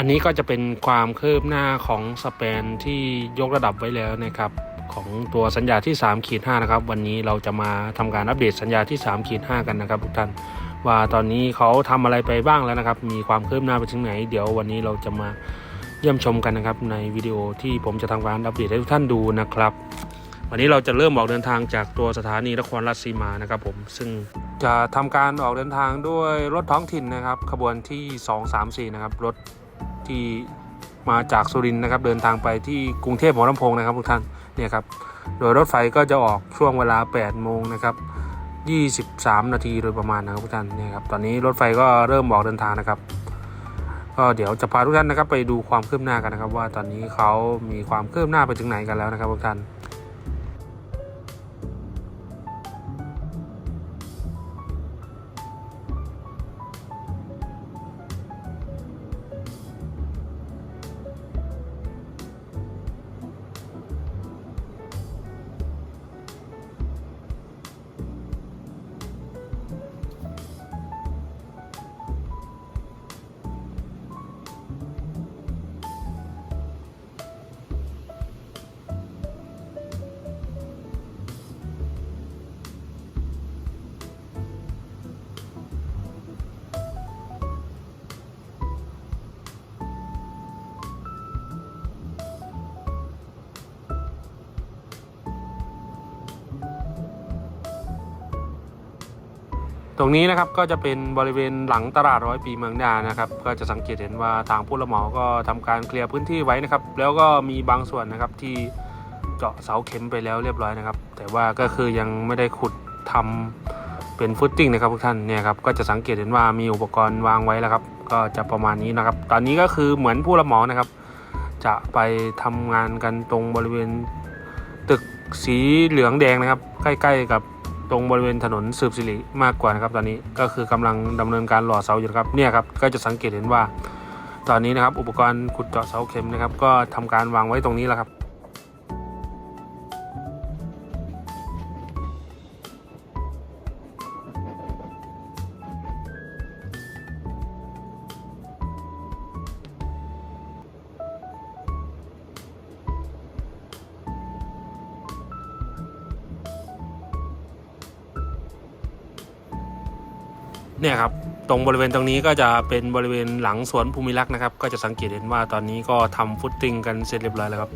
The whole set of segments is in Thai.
อันนี้ก็จะเป็นความคืบหน้าของสเปนที่ยกระดับไว้แล้วนะครับของตัวสัญญาที่3ขีด5นะครับ วันนี้เราจะมาทำการอัปเดตสัญญาที่3ขีด5กันนะครับทุกท่านว่าตอนนี้เขาทำอะไรไปบ้างแล้วนะครับ มีความคืบหน้าไปถึงไหน เดี๋ยววันนี้เราจะมาเยี่ยมชมกันนะครับ ในวิดีโอที่ผมจะทำการอัปเดตให้ทุกท่านดูนะครับ วันนี้เราจะเริ่มออกเดินทางจากตัวสถานีนครราชสีมานะครับผมซึ่งจะทำการออกเดินทางด้วยรถท้องถิ่นนะครับ ขบวนที่ 234 นะครับรถ ที่มาจากสุรินทร์นะครับ เดินทางไปที่กรุงเทพหัวลำโพงนะครับทุกท่านเนี่ยครับโดยรถไฟก็จะออกช่วงเวลา 8 โมงนะครับ 23 นาทีโดยประมาณนะครับทุกท่านเนี่ยครับตอนนี้รถไฟก็เริ่มออกเดินทางนะครับก็เดี๋ยวจะพาทุกท่านนะครับไปดูความคืบหน้ากันนะครับ ว่าตอนนี้เขามีความคืบหน้าไปถึงไหนกันแล้วนะครับทุกท่าน ตรงนี้นะครับก็จะเป็นบริเวณหลังตลาดร้อยปีเมืองดานะครับก็จะสังเกตเห็นว่าทางผู้รับเหมาก็ทำการเคลียร์พื้นที่ไว้นะครับ แล้วก็มีบางส่วนนะครับที่เจาะเสาเข็มไปแล้วเรียบร้อยนะครับ แต่ว่าก็คือยังไม่ได้ขุดทำเป็นฟุตติ้งนะครับทุกท่านเนี่ยครับก็จะสังเกตเห็นว่ามีอุปกรณ์วางไว้แล้วครับ ก็จะประมาณนี้นะครับ ตอนนี้ก็คือเหมือนผู้รับเหมานะครับ จะไปทำงานกันตรงบริเวณตึกสีเหลืองแดงนะครับ ใกล้ ๆ กับ ตรงบริเวณถนนสืบสิริมากกว่านะครับตอนนี้ก็คือกำลังดำเนินการหล่อเสาอยู่นะครับเนี่ยครับก็จะสังเกตเห็นว่า ตอนนี้นะครับอุปกรณ์ขุดเจาะเสาเข็มนะครับ ก็ทำการวางไว้ตรงนี้แล้วครับ ตรงบริเวณตรงนี้ก็จะเป็นบริเวณหลังสวนภูมิรักษ์นะครับ ก็จะสังเกตเห็นว่าตอนนี้ก็ทำฟุตติ้งกันเสร็จเรียบร้อยแล้วครับ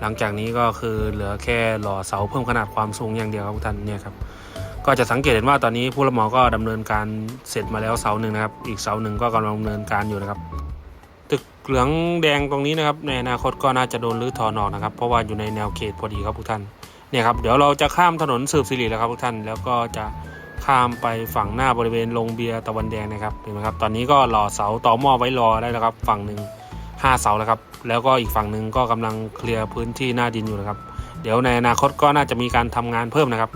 หลังจากนี้ก็คือเหลือแค่หล่อเสาเพิ่มขนาดความสูงอย่างเดียวครับทุกท่านเนี่ยครับก็จะสังเกตเห็นว่าตอนนี้ผู้รับเหมาก็ดำเนินการเสร็จมาแล้วเสาหนึ่งนะครับ อีกเสาหนึ่งก็กำลังดำเนินการอยู่นะครับ ตึกเหลืองแดงตรงนี้นะครับ ในอนาคตก็น่าจะโดนรื้อถอนออกนะครับ เพราะว่าอยู่ในแนวเขตพอดีครับทุกท่านเนี่ยครับเดี๋ยวเราจะข้ามถนนสืบสิริแล้วครับทุกท่านแล้วก็จะ ข้ามไปฝั่งหน้าบริเวณโรงเบียร์ตะวันแดงนะครับเห็นไหมครับตอนนี้ก็หล่อเสาต่อหม้อไว้รอได้แล้วครับ ฝั่งหนึ่งห้าเสาแล้วครับแล้วก็อีกฝั่งหนึ่งก็กำลังเคลียร์พื้นที่หน้าดินอยู่นะครับ เดี๋ยวในอนาคตก็น่าจะมีการทำงานเพิ่มนะครับ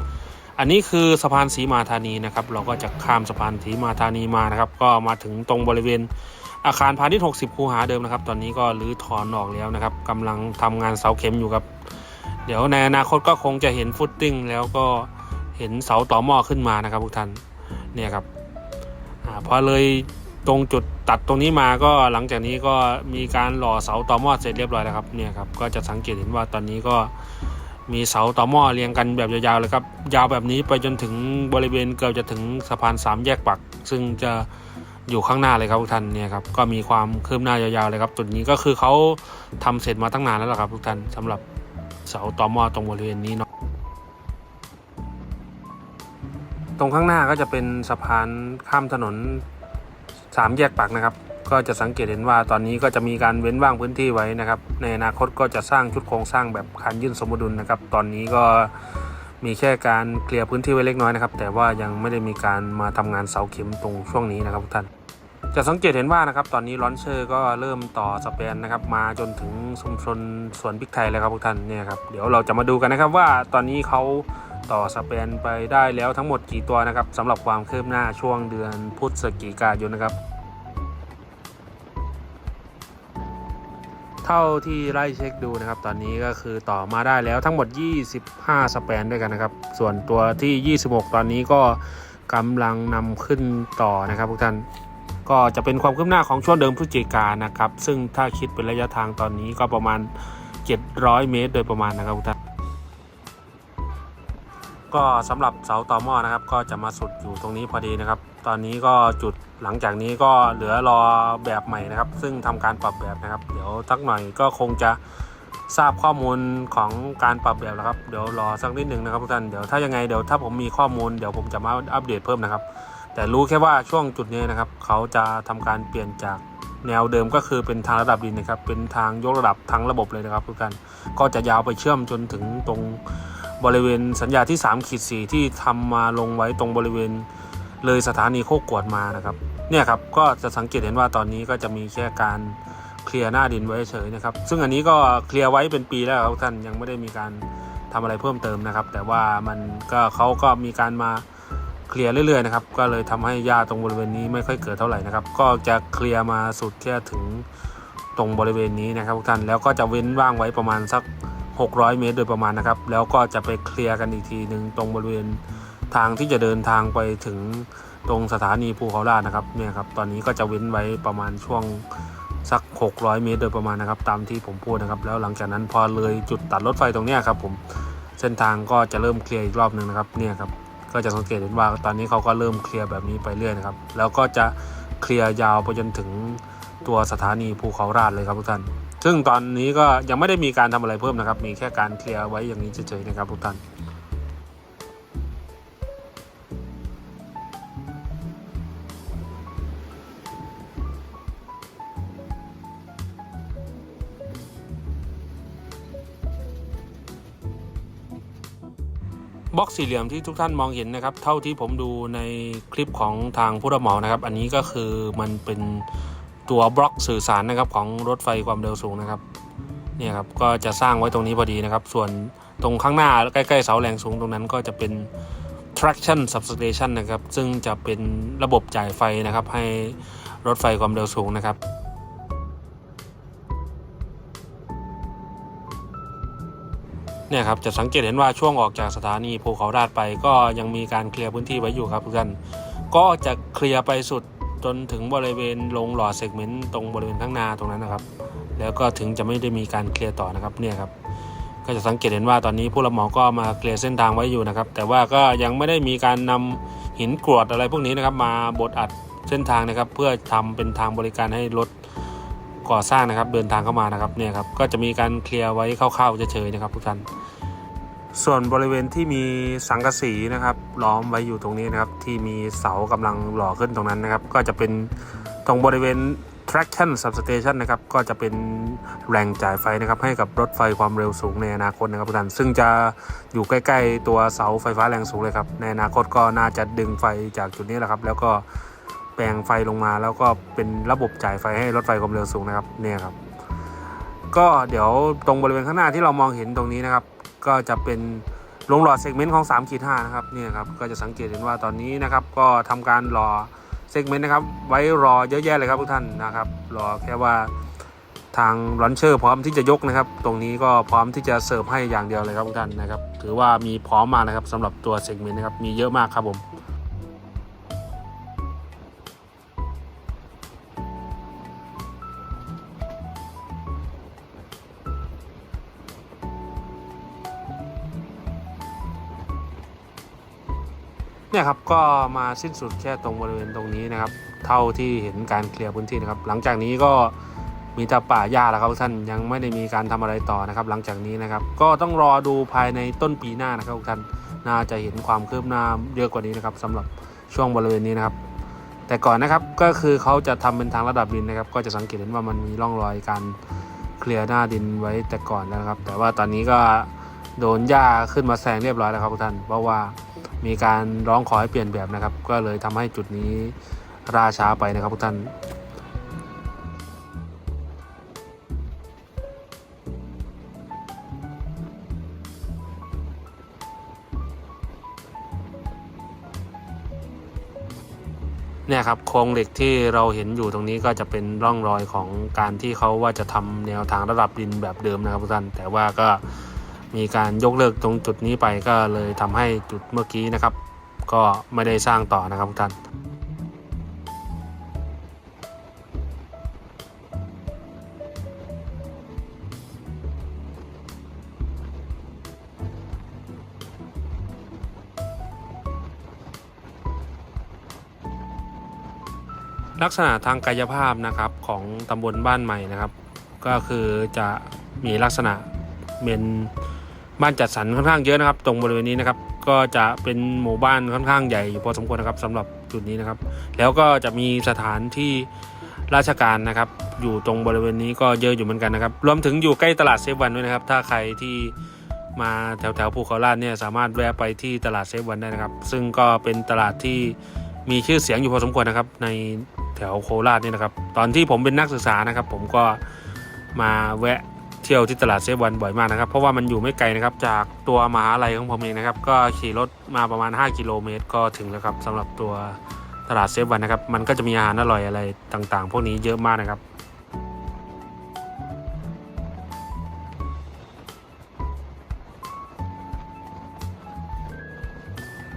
อันนี้คือสะพานสีมาธานีนะครับ เราก็จะข้ามสะพานสีมาธานีมานะครับ ก็มาถึงตรงบริเวณอาคารพาณิชย์60 คูหาเดิมนะครับ ตอนนี้ก็รื้อถอนออกแล้วนะครับกำลังทำงานเสาเข็มอยู่ครับ เดี๋ยวในอนาคตก็คงจะเห็นฟุตติ้งแล้วก็ เห็นเสาต่อหม้อขึ้นมานะครับทุกท่านเนี่ยครับอพอเลยตรงจุดตัดตรงนี้มาก็หลังจากนี้ก็มีการหล่อเสาต่อหม้อเสร็จเรียบร้อยแล้วครับเนี่ยครับก็จะสังเกตเห็นว่าตอนนี้ก็มีเสาต่อหม้อเรียงกันแบบยาวๆเลยครับยาวแบบนี้ไปจนถึงบริเวณเกือบจะถึงสะพานสามแยกปัก ซึ่งจะอยู่ข้างหน้าเลยครับทุกท่านเนี่ยครับก็มีความคืบหน้ายาวๆเลยครับจุดนี้ก็คือเขาทำเสร็จมาตั้งนานแล้วล่ะครับทุกท่านสำหรับเสาต่อหม้อตรงบริเวณนี้เนาะ ตรงข้างหน้าก็จะเป็นสะพานข้ามถนนสามแยกปักนะครับ ก็จะสังเกตเห็นว่าตอนนี้ก็จะมีการเว้นว่างพื้นที่ไว้นะครับ ในอนาคตก็จะสร้างชุดโครงสร้างแบบคันยื่นสมดุลนะครับ ตอนนี้ก็มีแค่การเคลียร์พื้นที่ไว้เล็กน้อยนะครับ แต่ว่ายังไม่ได้มีการมาทำงานเสาเข็มตรงช่วงนี้นะครับทุกท่านจะสังเกตเห็นว่านะครับตอนนี้ลอนเชอร์ก็เริ่มต่อสเปนนะครับมาจนถึงชุมชนสวนพริกไทยแล้วครับทุกท่านเนี่ยครับเดี๋ยวเราจะมาดูกันนะครับว่าตอนนี้เขา ต่อสเปนไปได้แล้วทั้งหมดกี่ตัวนะครับสำหรับความคืบหน้าช่วงเดือนพฤศจิกายนนะครับ เท่าที่ไล่เช็คดูนะครับ ตอนนี้ก็คือต่อมาได้แล้วทั้งหมด 25 สเปนด้วยกันนะครับ ส่วนตัวที่ 26 ตอนนี้ก็กำลังนำขึ้นต่อนะครับทุกท่านก็จะเป็นความคืบหน้าของช่วงเดิมพฤศจิกานะครับ ซึ่งถ้าคิดเป็นระยะทางตอนนี้ก็ประมาณ 700 เมตร โดยประมาณนะครับทุกท่าน ก็สำหรับเสาต่อหม้อนะครับ ก็จะมาสุดอยู่ตรงนี้พอดีนะครับ ตอนนี้ก็จุดหลังจากนี้ก็เหลือรอแบบใหม่นะครับ ซึ่งทำการปรับแบบนะครับ เดี๋ยวสักหน่อยก็คงจะทราบข้อมูลของการปรับแบบแล้วครับ เดี๋ยวรอสักนิดหนึ่งนะครับทุกท่านเดี๋ยวถ้ายังไงเดี๋ยวถ้าผมมีข้อมูลเดี๋ยวผมจะมาอัปเดตเพิ่มนะครับ แต่รู้แค่ว่าช่วงจุดนี้นะครับ เขาจะทำการเปลี่ยนจากแนวเดิมก็คือเป็นทางระดับดินนะครับ เป็นทางยกระดับทั้งระบบเลยนะครับทุกท่านก็จะยาวไปเชื่อมจนถึงตรง บริเวณสัญญาที่3ขีดสีที่ทำมาลงไว้ตรงบริเวณเลยสถานีโคกกวดมานะครับเนี่ยครับก็จะสังเกตเห็นว่าตอนนี้ก็จะมีแค่การเคลียร์หน้าดินไว้เฉยนะครับ ซึ่งอันนี้ก็เคลียร์ไว้เป็นปีแล้วครับท่านยังไม่ได้มีการทำอะไรเพิ่มเติมนะครับ แต่ว่ามันก็เขาก็มีการมาเคลียร์เรื่อยๆนะครับ ก็เลยทำให้หญ้าตรงบริเวณนี้ไม่ค่อยเกิดเท่าไหร่นะครับ ก็จะเคลียร์มาสุดแค่ถึงตรงบริเวณนี้นะครับทุกท่านแล้วก็จะเว้นว่างไว้ประมาณสัก 600 เมตรโดยประมาณนะครับ แล้วก็จะไปเคลียร์กันอีกทีหนึ่งตรงบริเวณทางที่จะเดินทางไปถึงตรงสถานีภูเขาลาดนะครับเนี่ยครับตอนนี้ก็จะเว้นไว้ประมาณช่วงสัก 600 เมตร โดยประมาณนะครับ ตามที่ผมพูดนะครับ แล้วหลังจากนั้นพอเลยจุดตัดรถไฟตรงนี้ครับผมเส้นทางก็จะเริ่มเคลียร์อีกรอบหนึ่งนะครับเนี่ยครับก็จะสังเกตเห็นว่าตอนนี้เขาก็เริ่มเคลียร์แบบนี้ไปเรื่อยนะครับ แล้วก็จะเคลียร์ยาวไปจนถึงตัวสถานีภูเขาราดเลยครับทุกท่าน ซึ่งตอนนี้ก็ยังไม่ได้มีการทำอะไรเพิ่มนะครับ มีแค่การเคลียร์ไว้อย่างนี้เฉยๆนะครับทุกท่านบล็อกสี่เหลี่ยมที่ทุกท่านมองเห็นนะครับ เท่าที่ผมดูในคลิปของทางผู้รับเหมานะครับ อันนี้ก็คือมันเป็น ตัวบล็อกสื่อสารนะครับของรถไฟความเร็วสูงนะครับเนี่ยครับก็จะสร้างไว้ตรงนี้พอดีนะครับ ส่วนตรงข้างหน้าใกล้ๆเสาแรงสูงตรงนั้นก็จะเป็น traction substation นะครับ ซึ่งจะเป็นระบบจ่ายไฟนะครับ ให้รถไฟความเร็วสูงนะครับเนี่ยครับจะสังเกตเห็นว่าช่วงออกจากสถานีภูเขาราดไป ก็ยังมีการเคลียร์พื้นที่ไว้อยู่ครับทุกท่านก็จะเคลียร์ไปสุด จนถึงบริเวณลงหล่อเซกเมนต์ตรงบริเวณข้างหน้าตรงนั้นนะครับ แล้วก็ถึงจะไม่ได้มีการเคลียร์ต่อนะครับเนี่ยครับก็จะสังเกตเห็นว่าตอนนี้ผู้รับเหมาก็มาเคลียร์เส้นทางไว้อยู่นะครับ แต่ว่าก็ยังไม่ได้มีการนำหินกรวดอะไรพวกนี้นะครับ มาบดอัดเส้นทางนะครับ เพื่อทำเป็นทางบริการให้รถก่อสร้างนะครับ เดินทางเข้ามานะครับเนี่ยครับก็จะมีการเคลียร์ไว้คร่าวๆเฉยๆนะครับทุกท่าน ส่วนบริเวณที่มีสังกะสีนะครับล้อมไว้อยู่ตรงนี้นะครับ ที่มีเสากำลังหล่อขึ้นตรงนั้นนะครับ ก็จะเป็นตรงบริเวณ traction substation นะครับ ก็จะเป็นแหล่งจ่ายไฟนะครับ ให้กับรถไฟความเร็วสูงในอนาคตนะครับท่านซึ่งจะอยู่ใกล้ ๆ ตัวเสาไฟฟ้าแรงสูงเลยครับ ในอนาคตก็น่าจะดึงไฟจากจุดนี้แหละครับ แล้วก็แปลงไฟลงมาแล้วก็เป็นระบบจ่ายไฟให้รถไฟความเร็วสูงนะครับเนี่ยครับ ก็เดี๋ยวตรงบริเวณข้างหน้าที่เรามองเห็นตรงนี้นะครับ ก็จะเป็นลงหล่อเซกเมนต์ของ3ขีด5นะครับเนี่ยครับก็จะสังเกตเห็นว่าตอนนี้นะครับก็ทำการหล่อเซกเมนต์นะครับไว้รอเยอะแยะเลยครับทุกท่านนะครับรอแค่ว่าทางลอนเชอร์พร้อมที่จะยกนะครับ ตรงนี้ก็พร้อมที่จะเสิร์ฟให้อย่างเดียวเลยครับทุกท่านนะครับ ถือว่ามีพร้อมมานะครับสำหรับตัวเซกเมนต์นะครับมีเยอะมากครับผม เนี่ยครับก็มาสิ้นสุดแค่ตรงบริเวณตรงนี้นะครับ เท่าที่เห็นการเคลียร์พื้นที่นะครับ หลังจากนี้ก็มีแต่ป่าหญ้าแล้วครับท่านยังไม่ได้มีการทำอะไรต่อนะครับ หลังจากนี้นะครับ ก็ต้องรอดูภายในต้นปีหน้านะครับท่านน่าจะเห็นความคืบหน้าเยอะกว่านี้นะครับสำหรับช่วงบริเวณนี้นะครับ แต่ก่อนนะครับก็คือเขาจะทำเป็นทางระดับดินนะครับ ก็จะสังเกตเห็นว่ามันมีร่องรอยการเคลียร์หน้าดินไว้แต่ก่อนแล้วนะครับ แต่ว่าตอนนี้ก็โดนหญ้าขึ้นมาแซงเรียบร้อยแล้วครับท่านเพราะว่า มีการร้องขอให้เปลี่ยนแบบนะครับ ก็เลยทำให้จุดนี้ราช้าไปนะครับทุกท่านเนี่ยครับโครงเหล็กที่เราเห็นอยู่ตรงนี้ก็จะเป็นร่องรอยของการที่เขาว่าจะทำแนวทางระดับดินแบบเดิมนะครับทุกท่านแต่ว่าก็ มีการยกเลิกตรงจุดนี้ไปก็เลยทำให้จุดเมื่อกี้นะครับ ก็ไม่ได้สร้างต่อนะครับทุกท่านลักษณะทางกายภาพนะครับของตำบลบ้านใหม่นะครับ ก็คือจะมีลักษณะเป็น บ้านจัดสรรค่อนข้างเยอะนะครับ ตรงบริเวณนี้นะครับก็จะเป็นหมู่บ้านค่อนข้างใหญ่อยู่พอสมควรนะครับสำหรับจุดนี้นะครับ แล้วก็จะมีสถานที่ราชการนะครับ อยู่ตรงบริเวณนี้ก็เยอะอยู่เหมือนกันนะครับ รวมถึงอยู่ใกล้ตลาดเซฟวันด้วยนะครับ ถ้าใครที่มาแถวแถวภูเขาลาดเนี่ยสามารถแวะไปที่ตลาดเซฟวันได้นะครับ ซึ่งก็เป็นตลาดที่มีชื่อเสียงอยู่พอสมควรนะครับ ในแถวโคราชนี่นะครับ ตอนที่ผมเป็นนักศึกษานะครับ ผมก็มาแวะ เที่ยวที่ตลาดเซฟวันบ่อยมากนะครับ เพราะว่ามันอยู่ไม่ไกลนะครับ จากตัวมหาลัยของผมเองนะครับ ก็ขี่รถมาประมาณ 5 กิโลเมตร ก็ถึงแล้วครับสำหรับตัวตลาดเซฟวันนะครับ มันก็จะมีอาหารอร่อยอะไรต่างๆ พวกนี้เยอะมากนะครับ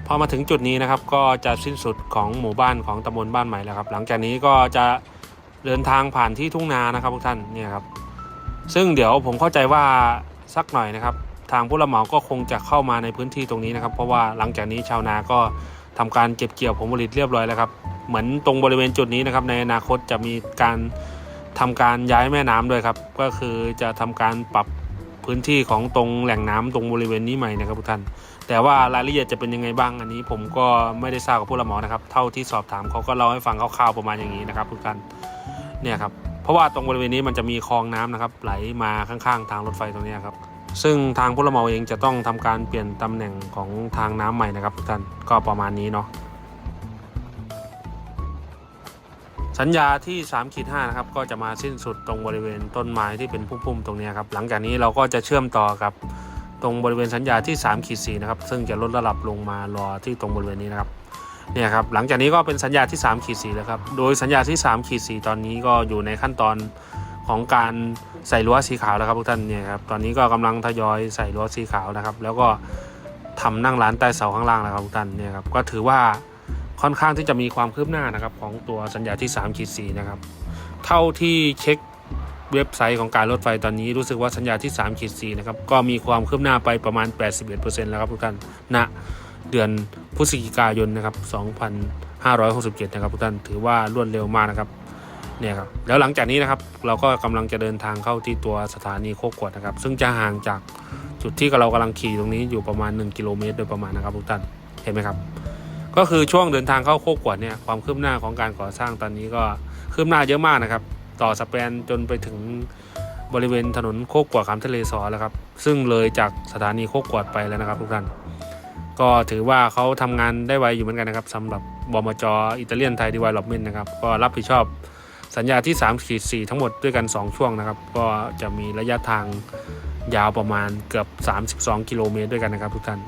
พอมาถึงจุดนี้นะครับก็จะสิ้นสุดของหมู่บ้านของตำบลบ้านใหม่แล้วครับ หลังจากนี้ก็จะเดินทางผ่านที่ทุ่งนานะครับทุกท่านเนี่ยครับ ซึ่งเดี๋ยวผมเข้าใจว่าสักหน่อยนะครับ ทางผู้รับเหมาก็คงจะเข้ามาในพื้นที่ตรงนี้นะครับ เพราะว่าหลังจากนี้ชาวนาก็ทำการเก็บเกี่ยวผลผลิตเรียบร้อยแล้วครับเหมือนตรงบริเวณจุดนี้นะครับ ในอนาคตจะมีการทำการย้ายแม่น้ำด้วยครับ ก็คือจะทำการปรับพื้นที่ของตรงแหล่งน้ำตรงบริเวณนี้ใหม่นะครับทุกท่าน แต่ว่ารายละเอียดจะเป็นยังไงบ้างอันนี้ผมก็ไม่ได้ทราบกับผู้รับเหมานะครับ เท่าที่สอบถามเขาก็เล่าให้ฟังคร่าวๆประมาณอย่างนี้นะครับทุกท่านเนี่ยครับ เพราะว่าตรงบริเวณนี้มันจะมีคลองน้ำนะครับ ไหลมาข้างๆ ทางรถไฟตรงนี้ครับ ซึ่งทางผู้รับเหมาเองจะต้องทำการเปลี่ยนตำแหน่งของทางน้ำใหม่นะครับทุกท่านก็ประมาณนี้เนาะสัญญาที่3ขีด5นะครับก็จะมาสิ้นสุดตรงบริเวณต้นไม้ที่เป็นพุ่มๆตรงนี้ครับหลังจากนี้เราก็จะเชื่อมต่อกับตรงบริเวณสัญญาที่3ขีด4นะครับซึ่งจะลดระดับลงมารอที่ตรงบริเวณนี้นะครับ เนี่ยครับหลังจากนี้ก็เป็นสัญญาที่3ขีด4แล้วครับโดยสัญญาที่3ขีด4ตอนนี้ก็อยู่ในขั้นตอนของการใส่รั้วสีขาวแล้วครับทุกท่านเนี่ยครับตอนนี้ก็กำลังทยอยใส่รั้วสีขาวนะครับ แล้วก็ทำนั่งร้านใต้เสาข้างล่างแล้วครับทุกท่านเนี่ยครับก็ถือว่าค่อนข้างที่จะมีความคืบหน้านะครับของตัวสัญญาที่3ขีด4นะครับเท่าที่เช็คเว็บไซต์ของการรถไฟตอนนี้รู้สึกว่าสัญญาที่3ขีด4นะครับก็มีความคืบหน้าไปประมาณ 81%แล้วครับทุกท่านณ เดือนพฤศจิกายนนะครับ 2567 นะครับทุกท่านถือว่ารวดเร็วมากนะครับเนี่ยครับแล้วหลังจากนี้นะครับเราก็กำลังจะเดินทางเข้าที่ตัวสถานีโคกกวดนะครับ ซึ่งจะห่างจากจุดที่เรากำลังขี่ตรงนี้อยู่ประมาณ 1 กิโลเมตรโดยประมาณนะครับทุกท่านเห็นไหมครับ ก็คือช่วงเดินทางเข้าโคกกวดเนี่ยความคืบหน้าของการก่อสร้างตอนนี้ก็คืบหน้าเยอะมากนะครับ ต่อสแปนจนไปถึงบริเวณถนนโคกกวดขามทะเลสอแล้วครับ ซึ่งเลยจากสถานีโคกกวดไปแล้วนะครับทุกท่าน ก็ถือว่าเขาทำงานได้ไวอยู่เหมือนกันนะครับสำหรับบมจอิตาเลียนไทยดีไวล็อปเมนนะครับก็รับผิดชอบสัญญาที่3ขีด4ทั้งหมดด้วยกัน 2 ช่วงนะครับ ก็จะมีระยะทางยาวประมาณเกือบ 32 กิโลเมตรด้วยกันนะครับทุกท่าน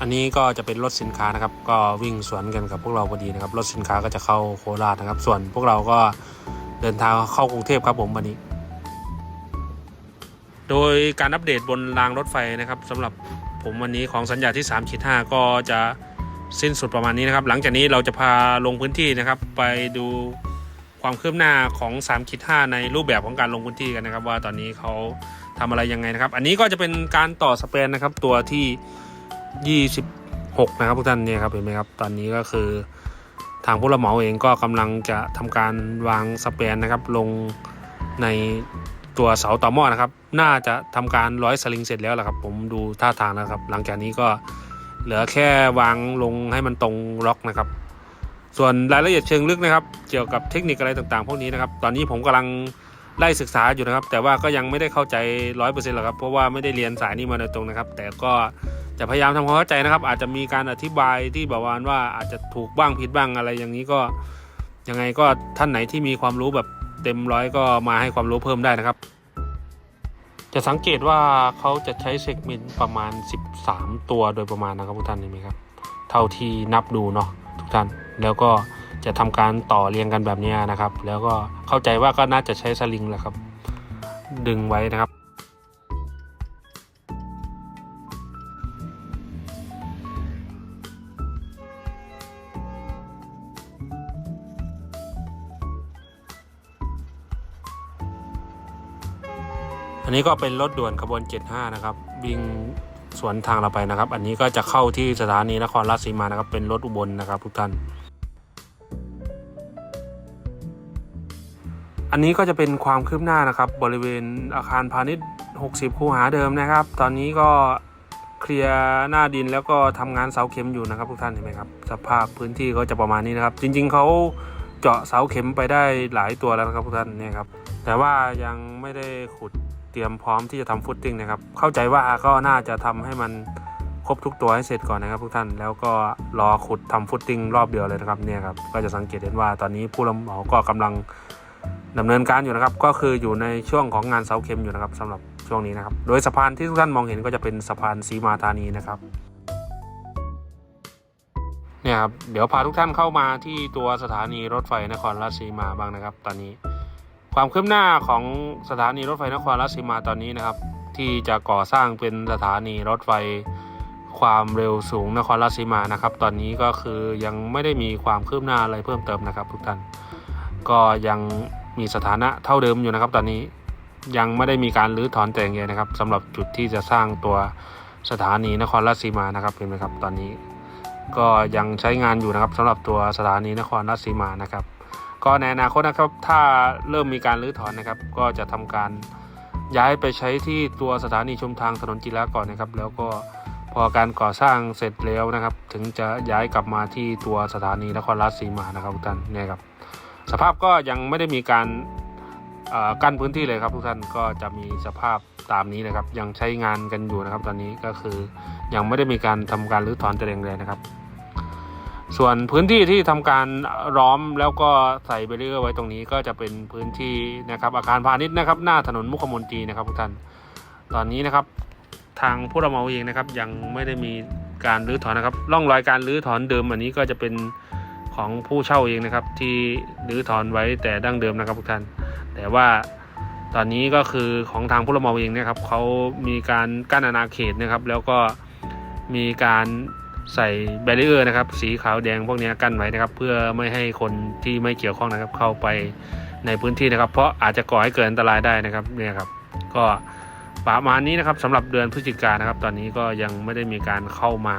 อันนี้ก็จะเป็นรถสินค้านะครับ ก็วิ่งสวนกันกับพวกเราพอดีนะครับ รถสินค้าก็จะเข้าโคราชนะครับ ส่วนพวกเราก็เดินทางเข้ากรุงเทพครับผมวันนี้ โดยการอัปเดตบนรางรถไฟนะครับสำหรับผมวันนี้ของสัญญาที่3ขีด5ก็จะสิ้นสุดประมาณนี้นะครับ หลังจากนี้เราจะพาลงพื้นที่นะครับ ไปดูความคืบหน้าของ3ขีด5ในรูปแบบของการลงพื้นที่กันนะครับ ว่าตอนนี้เขาทำอะไรยังไงนะครับ อันนี้ก็จะเป็นการต่อสเปนนะครับ ตัวที่ 26 นะครับทุกท่านเนี่ยครับเห็นไหมครับ ตอนนี้ก็คือทางผู้รับเหมาเองก็กำลังจะทำการวางสเปนนะครับ ลงใน ตัวเสาต่อหม้อนะครับ น่าจะทำการร้อยสลิงเสร็จแล้วแหละครับ ผมดูท่าทางแล้วครับ หลังจากนี้ก็เหลือแค่วางลงให้มันตรงล็อกนะครับ ส่วนรายละเอียดเชิงลึกนะครับ เกี่ยวกับเทคนิคอะไรต่างๆ พวกนี้นะครับ ตอนนี้ผมกำลังไล่ศึกษาอยู่นะครับ แต่ว่าก็ยังไม่ได้เข้าใจร้อยเปอร์เซ็นต์หรอกครับ เพราะว่าไม่ได้เรียนสายนี้มาโดยตรงนะครับ แต่ก็จะพยายามทำความเข้าใจนะครับ อาจจะมีการอธิบายที่แบบว่าว่าอาจจะถูกบ้างผิดบ้างอะไรอย่างนี้ก็ยังไงก็ท่านไหนที่มีความรู้แบบ เต็มร้อยก็มาให้ความรู้เพิ่มได้นะครับ จะสังเกตว่าเขาจะใช้เซกเมนต์ประมาณ 13 ตัวโดยประมาณนะครับทุกท่านเห็นไหมครับ เท่าที่นับดูเนาะทุกท่านแล้วก็จะทำการต่อเรียงกันแบบนี้นะครับ แล้วก็เข้าใจว่าก็น่าจะใช้สลิงแหละครับ ดึงไว้นะครับ นนี้ก็เป็นรถด่วนขบวน 75 นะครับ วิ่งสวนทางเราไปนะครับ อันนี้ก็จะเข้าที่สถานีนครราชสีมานะครับ เป็นรถอุบลนะครับทุกท่าน อันนี้ก็จะเป็นความคืบหน้านะครับ บริเวณอาคารพาณิชย์ 60 คูหาเดิมนะครับ ตอนนี้ก็เคลียร์หน้าดินแล้วก็ทำงานเสาเข็มอยู่นะครับ ทุกท่านเห็นไหมครับ สภาพพื้นที่ก็จะประมาณนี้นะครับ จริง ๆเขาเจาะเสาเข็มไปได้หลายตัวแล้วนะครับทุกท่านเนี่ยครับแต่ว่ายังไม่ได้ขุด ตรียมพร้อมที่จะทำฟุตติ้งนะครับ เข้าใจว่าก็น่าจะทำให้มันครบทุกตัวให้เสร็จก่อนนะครับทุกท่านแล้วก็รอขุดทำฟุตติ้งรอบเดียวเลยนะครับเนี่ยครับก็จะสังเกตเห็นว่าตอนนี้ผู้รับเหมาก็กำลังดำเนินการอยู่นะครับ ก็คืออยู่ในช่วงของงานเสาเข็มอยู่นะครับสำหรับช่วงนี้นะครับ โดยสะพานที่ทุกท่านมองเห็นก็จะเป็นสะพานสีมาธานีนะครับเนี่ยครับเดี๋ยวพาทุกท่านเข้ามาที่ตัวสถานีรถไฟนครราชสีมาบ้างนะครับ ตอนนี้ ความคืบหน้าของสถานีรถไฟนครราชสีมาตอนนี้นะครับ ที่จะก่อสร้างเป็นสถานีรถไฟความเร็วสูงนครราชสีมานะครับ ตอนนี้ก็คือยังไม่ได้มีความคืบหน้าอะไรเพิ่มเติมนะครับทุกท่านก็ยังมีสถานะเท่าเดิมอยู่นะครับ ตอนนี้ยังไม่ได้มีการรื้อถอนแต่อย่างใดนะครับสำหรับจุดที่จะสร้างตัวสถานีนครราชสีมานะครับเห็นไหมครับ ตอนนี้ก็ยังใช้งานอยู่นะครับสำหรับตัวสถานีนครราชสีมานะครับ ก็ในอนาคตนะครับถ้าเริ่มมีการรื้อถอนนะครับ ก็จะทำการย้ายไปใช้ที่ตัวสถานีชมทางถนนจิระก่อนนะครับ แล้วก็พอการก่อสร้างเสร็จแล้วนะครับ ถึงจะย้ายกลับมาที่ตัวสถานีนครราชสีมานะครับทุกท่านเนี่ยครับสภาพก็ยังไม่ได้มีการกั้นพื้นที่เลยครับทุกท่านก็จะมีสภาพตามนี้นะครับ ยังใช้งานกันอยู่นะครับ ตอนนี้ก็คือยังไม่ได้มีการทำการรื้อถอนแต่อย่างใดนะครับ ส่วนพื้นที่ที่ทำการล้อมแล้วก็ใส่เบรีเออร์ไว้ตรงนี้ก็จะเป็นพื้นที่นะครับอาคารพาณิชย์นะครับหน้าถนนมุขมนตรีนะครับทุกท่านตอนนี้นะครับ ทางผู้รับเหมาเองนะครับ ยังไม่ได้มีการรื้อถอนนะครับร่องรอยการรื้อถอนเดิมอันนี้ก็จะเป็นของผู้เช่าเองนะครับ ที่รื้อถอนไว้แต่ดั้งเดิมนะครับทุกท่าน แต่ว่าตอนนี้ก็คือของทางผู้รับเหมาเองนะครับเขามีการกั้นอาณาเขตนะครับ แล้วก็มีการ ใส่แบรีเออร์นะครับ สีขาวแดงพวกนี้กั้นไว้นะครับ เพื่อไม่ให้คนที่ไม่เกี่ยวข้องนะครับ เข้าไปในพื้นที่นะครับ เพราะอาจจะก่อให้เกิดอันตรายได้นะครับเนี่ยครับ ก็ประมาณนี้นะครับสำหรับเดือนพฤศจิกายนนะครับ ตอนนี้ก็ยังไม่ได้มีการเข้ามา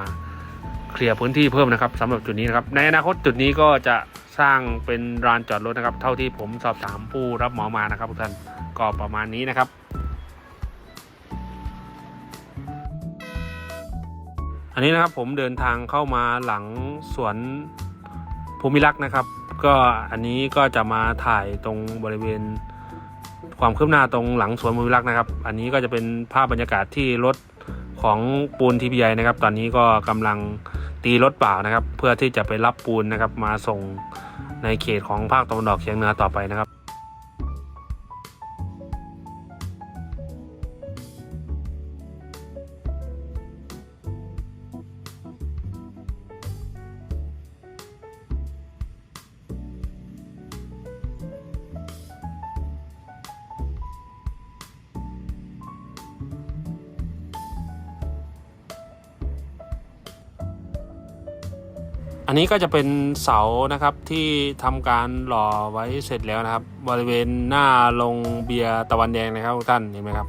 เคลียร์พื้นที่เพิ่มนะครับสำหรับจุดนี้นะครับ ในอนาคตจุดนี้ก็จะสร้างเป็นลานจอดรถนะครับ เท่าที่ผมสอบถามผู้รับเหมามานะครับทุกท่านก็ประมาณนี้นะครับ อันนี้นะครับผมเดินทางเข้ามาหลังสวนภูมิรักษ์นะครับ ก็อันนี้ก็จะมาถ่ายตรงบริเวณความคืบหน้าตรงหลังสวนภูมิรักษ์นะครับ อันนี้ก็จะเป็นภาพบรรยากาศที่รถของปูนทีพีไอนะครับ ตอนนี้ก็กำลังตีรถเปล่านะครับ เพื่อที่จะไปรับปูนนะครับมาส่งในเขตของภาคตะวันออกเฉียงเหนือต่อไปนะครับ อันนี้ก็จะเป็นเสานะครับที่ทำการหล่อไว้เสร็จแล้วนะครับ บริเวณหน้าโรงเบียร์ตะวันแดงนะครับทุกท่านเห็นไหมครับ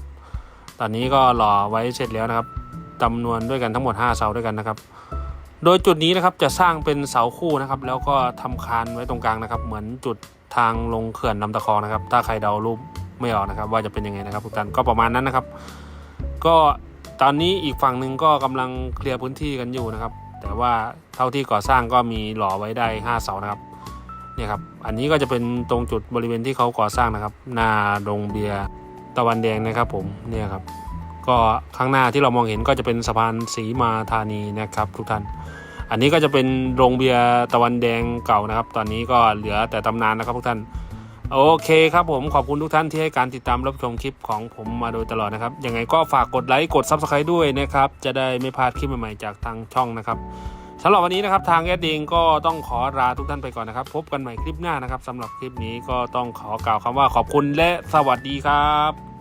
ตอนนี้ก็หล่อไว้เสร็จแล้วนะครับจำนวนด้วยกันทั้งหมด 5 เสาด้วยกันนะครับ โดยจุดนี้นะครับจะสร้างเป็นเสาคู่นะครับ แล้วก็ทำคานไว้ตรงกลางนะครับ เหมือนจุดทางลงเขื่อนลำตะคองนะครับ ถ้าใครเดารูปไม่ออกนะครับ ว่าจะเป็นยังไงนะครับทุกท่านก็ประมาณนั้นนะครับ ก็ตอนนี้อีกฝั่งหนึ่งก็กำลังเคลียร์พื้นที่กันอยู่นะครับ แต่ว่าเท่าที่ก่อสร้างก็มีหล่อไว้ได้ 5 เสานะครับเนี่ยครับอันนี้ก็จะเป็นตรงจุดบริเวณที่เขาก่อสร้างนะครับ หน้าโรงเบียร์ตะวันแดงนะครับผมเนี่ยครับก็ข้างหน้าที่เรามองเห็นก็จะเป็นสะพานสีมาธานีนะครับ ทุกท่าน อันนี้ก็จะเป็นโรงเบียร์ตะวันแดงเก่านะครับ ตอนนี้ก็เหลือแต่ตำนานนะครับทุกท่าน โอเคครับผมขอบคุณทุกท่านที่ให้การติดตามรับชมคลิปของผมมาโดยตลอดนะครับ ยังไงก็ฝากกดไลค์กด Subscribe ด้วยนะครับ จะได้ไม่พลาดคลิปใหม่ๆจากทางช่องนะครับสำหรับวันนี้นะครับทางแอดเองก็ต้องขอลาทุกท่านไปก่อนนะครับ พบกันใหม่คลิปหน้านะครับสำหรับคลิปนี้ก็ต้องขอกล่าวคำว่าขอบคุณและสวัสดีครับ